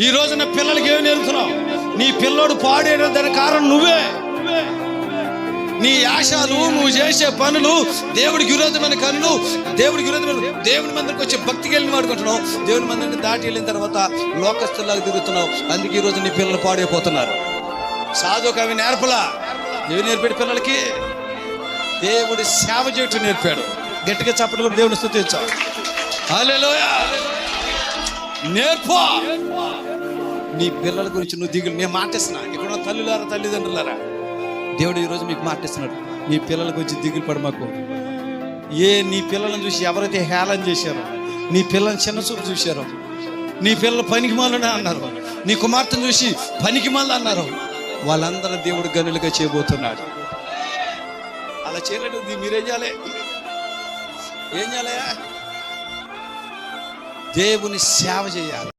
ఈ రోజున పిల్లలకి ఏమి నేర్పుతున్నావు? నీ పిల్లోడు పాడేయడం దానికి కారణం నువ్వే. నీ ఆశాలు నువ్వు చేసే పనులు దేవుడికి విరోధమైన కనులు దేవుడికి విరోధమైన దేవుని మందిరికి వచ్చి భక్తికి వెళ్ళి వాడుకుంటున్నావు దేవుని మందిరికి దాటి వెళ్ళిన తర్వాత లోకస్తుల్లాగా తిరుగుతున్నావు. అందుకే ఈ రోజు నీ పిల్లలు పాడైపోతున్నారు. సాధు అవి నేర్పలా. ఏవి నేర్పాడు పిల్లలకి? దేవుడి సేవ చేయటం నేర్పాడు. గట్టిగా చెప్పడం దేవుని స్థుతించావు. హలో నేర్పో. నీ పిల్లల గురించి నువ్వు దిగులు. నేను మాటిస్తున్నా. ఇక్కడ తల్లులారా తల్లిదండ్రులారా? దేవుడు ఈరోజు మీకు మాటిస్తున్నాడు. నీ పిల్లల గురించి దిగులు పడి మాకు ఏ నీ పిల్లలను చూసి ఎవరైతే హేళన చేశారో నీ పిల్లల్ని చిన్న చూపు చూశారో నీ పిల్లలు పనికి మాలని అన్నారు నీ కుమార్తెను చూసి పనికి మాల అన్నారు వాళ్ళందరూ దేవుడు గనులుగా చేయబోతున్నాడు. అలా చేయలేడు దీ- మీరేం చేయాలి? ఏం చేయాలి దేవుని సేవ చేయాలి